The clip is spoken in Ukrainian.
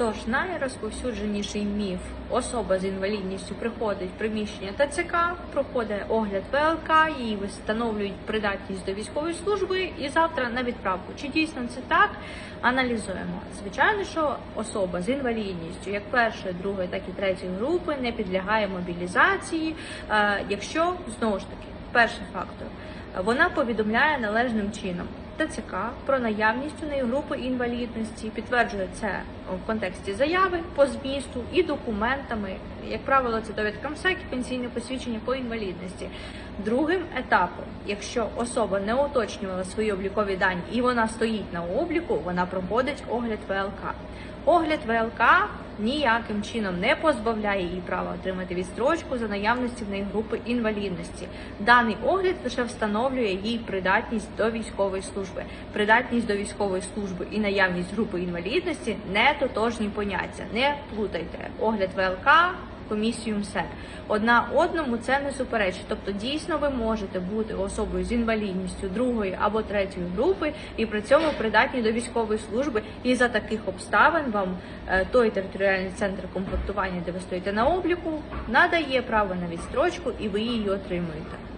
Тож найрозповсюдженіший міф особа з інвалідністю приходить в приміщення ТЦК, проходить огляд ВЛК, їй встановлюють придатність до військової служби і завтра на відправку. Чи дійсно це так? Аналізуємо. Звичайно, що особа з інвалідністю, як першої, другої, так і третьої групи, не підлягає мобілізації, е, якщо знову ж таки перший фактор. Вона повідомляє належним чином ТЦК про наявність у неї групи інвалідності, підтверджує це в контексті заяви по змісту і документами. Як правило, це довідка МСЕК і пенсійне посвідчення по інвалідності. Другим етапом, якщо особа не уточнювала свої облікові дані і вона стоїть на обліку, вона проходить огляд ВЛК. Огляд ВЛК ніяким чином не позбавляє її права отримати відстрочку за наявності в неї групи інвалідності. Даний огляд лише встановлює їй придатність до військової служби. Придатність до військової служби і наявність групи інвалідності не тотожні поняття. Не плутайте огляд ВЛК. Комісію МСЕК. Одна одному це не суперечить. Тобто, дійсно, ви можете бути особою з інвалідністю другої або третьої групи і при цьому придатні до військової служби. І за таких обставин вам е, той територіальний центр комплектування, де ви стоїте на обліку, надає право на відстрочку, і ви її отримуєте.